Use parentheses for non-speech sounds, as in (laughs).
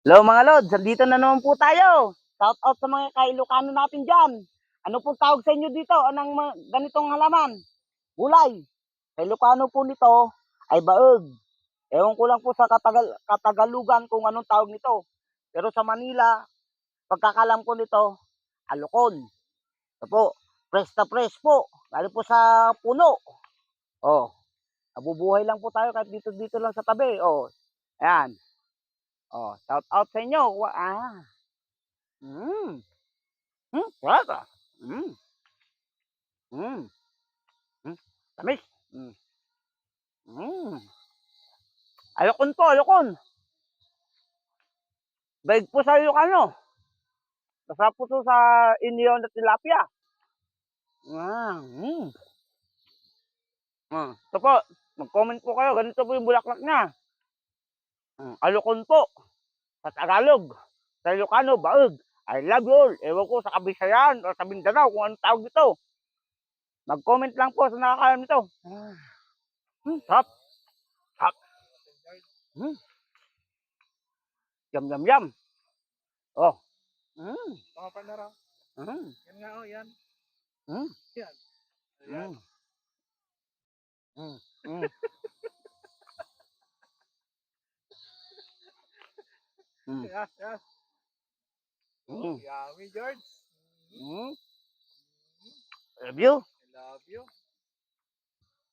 Hello mga Lods, dito na naman po tayo. Shout out sa mga kailokano natin dyan. Ano pong tawag sa inyo dito? Anong ganitong halaman? Gulay. Sa Ilocano po nito ay baog. Ewan ko lang po sa katagal, katagalugan kung anong tawag nito. Pero sa Manila, pagkakalam ko nito, alukon. Ito po, press na press po. Galing po sa puno. Oh, nabubuhay lang po tayo kahit dito dito lang sa tabi. Oh, ayan. Oh, shout out sa inyo. Ah. Mm. Sarap ah. Mm. Mm. Mm. Tamis. Mm. Mm. Alokon po, alokon. Baig po sa Ilocano. Masarap po to sa inyo na tilapia. Ah, mm. Ah, ito po, mag-comment po kayo. Ganito po yung bulaklak niya. Mm, alokon po. Sa Tagalog. Sa Ilocano, baog. I love you all. Ewan ko sa Kabisayan o sa Mindanao kung anong tawag dito. Mag-comment lang po sa nakakalam nito. Hmm, sarap. Sarap. Hmm. Yum, yum, yum. Oh. Mm. Mga panaraw. Mm. Yan nga oh, yan. Mm. Yan. Mm. Mm. Mm. Mm. Yes, (laughs) yes. Mm. Yummy, George. Mm. Love you. I love you.